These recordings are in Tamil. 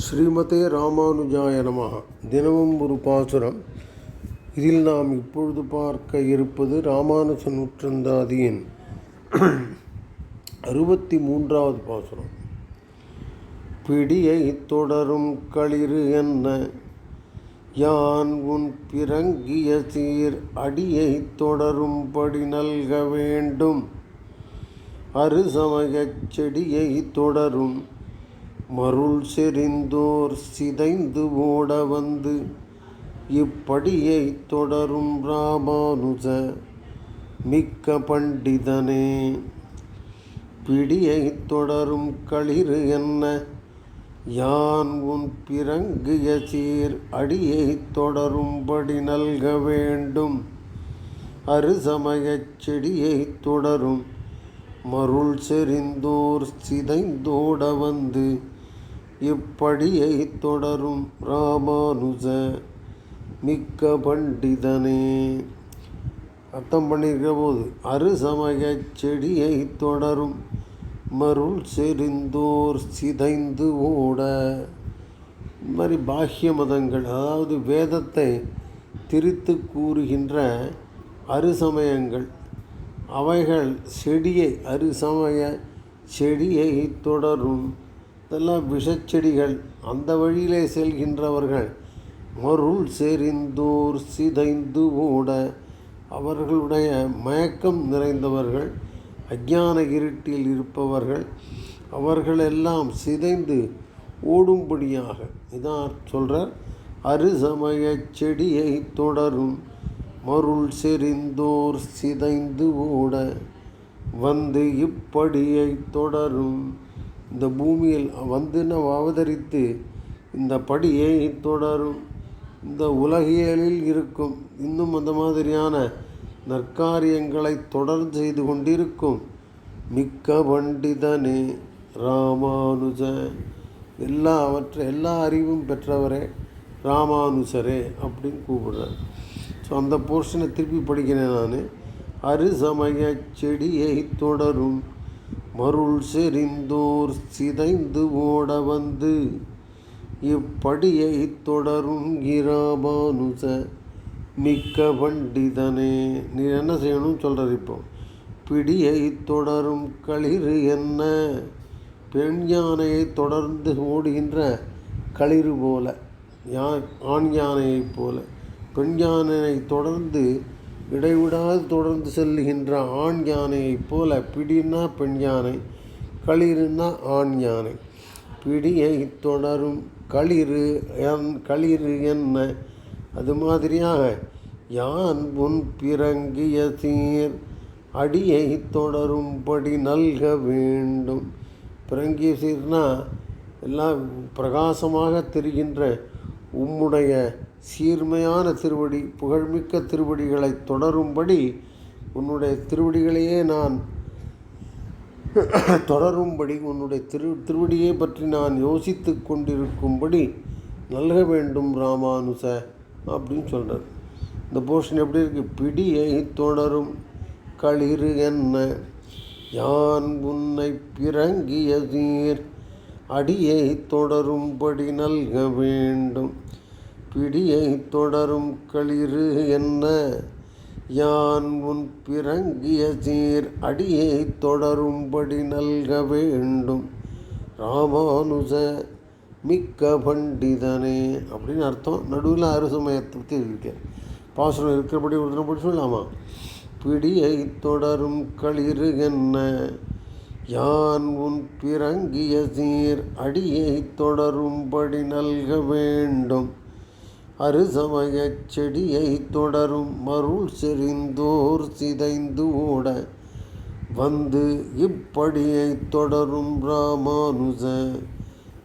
ஸ்ரீமதே ராமானுஜாய நமக தினமும் ஒரு பாசுரம். இதில் நாம் இப்பொழுது பார்க்க இருப்பது ராமானுஜ நூற்றந்தாதியின் அறுபத்தி மூன்றாவது பாசுரம். பிடியை தொடரும் களிறு என்ன? யான் உன் பிறங்கிய சீர் அடியை தொடரும்படி நல்க வேண்டும். அருசமயச் செடியை தொடரும் மருள் செறிந்தோர் சிதைந்து ஓட வந்து இப்படியை தொடரும் ராமானுஜ மிக்க பண்டிதனே. பிடியை தொடரும் களிறு என்ன? யான் உன் பிறங்கிய சீர் அடியை தொடரும்படி நல்க வேண்டும். அருசமயச் செடியை தொடரும் மருள் செறிந்தோர் சிதைந்தோட வந்து இப்படியை தொடரும் ராமானுஜ மிக்க பண்டிதனே. அர்த்தம் பண்ணியிருக்கிற போது அருசமய செடியை தொடரும் மருள் செறிந்தோர் சிதைந்து ஓட. இந்த மாதிரி பாஹ்ய மதங்கள் அதாவது வேதத்தை திரித்து கூறுகின்ற அருசமயங்கள் அவைகள் செடியை அருசமய செடியை தொடரும். இதெல்லாம் விஷச்செடிகள் அந்த வழியிலே செல்கின்றவர்கள் மருள் செறிந்தோர் சிதைந்து ஓட அவர்களுடைய மயக்கம் நிறைந்தவர்கள் அஜான இருட்டில் இருப்பவர்கள் அவர்களெல்லாம் சிதைந்து ஓடும்படியாக. இதான் சொல்கிறார் அருசமய செடியை தொடரும் மருள் செறிந்தோர் சிதைந்து ஓட வந்து இப்படியை தொடரும். இந்த பூமியில் வந்துன அவதரித்து இந்த படியை தொடரும் இந்த உலகியலில் இருக்கும் இன்னும் அந்த மாதிரியான நற்காரியங்களை தொடர்ந்து செய்து கொண்டிருக்கும் மிக்க பண்டிதனே ராமானுஜ. எல்லா அவற்றை எல்லா அறிவும் பெற்றவரே ராமானுஜரே அப்படின்னு கூப்பிடுறார். ஸோ அந்த போர்ஷனை திருப்பி படிக்கிறேன் நான். அருசமய செடியை தொடரும் மருள் செறிந்தோர் சிதைந்து ஓட வந்து இப்படியை தொடரும் இராமானுஜ மிக்க பண்டிதனே நீ என்ன செய்யணும்னு சொல்கிறார் இப்போ. பிடியை தொடரும் களிறு என்ன? பெண் யானையை தொடர்ந்து ஓடுகின்ற களிறு போல யா ஆண் யானையைப் போல பெண் யானையை தொடர்ந்து இடைவிடாது தொடர்ந்து செல்லுகின்ற ஆண் யானையைப் போல பிடினா பெண் யானை களிறுனா ஆண் யானை. பிடியை தொடரும் களிறு என் களிறு என்ன? அது மாதிரியாக யான் உன் பிறங்கிய சீர் அடியை தொடரும்படி நல்க வேண்டும். பிறங்கிய சீர்னா எல்லாம் பிரகாசமாக தெரிகின்ற உம்முடைய சீர்மையான திருவடி புகழ்மிக்க திருவடிகளை தொடரும்படி உன்னுடைய திருவடிகளையே நான் தொடரும்படி உன்னுடைய திரு திருவடியை பற்றி நான் யோசித்து கொண்டிருக்கும்படி நல்க வேண்டும் ராமானுச அப்படின்னு சொல்கிறார் இந்த போர்ஷன் எப்படி இருக்குது பிடியை தொடரும் களிறு என்ன? யான் உன்னை பிறங்கிய நீர் அடியை தொடரும்படி நல்க வேண்டும். பிடியை தொடரும் களிறு என்ன? யான் உன் பிறங்கிய சீர் அடியை தொடரும்படி நல்க வேண்டும். ராமானுஜ மிக்க பண்டிதனே. அப்படின்னு அர்த்தம். நடுவில் அருசமயத்தை பற்றி இருக்க பாசனம் இருக்கிறபடி ஒரு தினம் படி சொல்லலாமா? பிடியை தொடரும் களிறு என்ன? யான் உன் பிறங்கிய சீர் அடியை தொடரும்படி நல்க வேண்டும். அருசமயச் செடியை தொடரும் மருள் செறிந்தோர் சிதைந்து ஓட. வந்து இப்படியை தொடரும் ராமானுஜ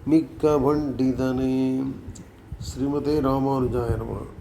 மிக்க பண்டிதனே ஸ்ரீமதே ராமானுஜாயனமா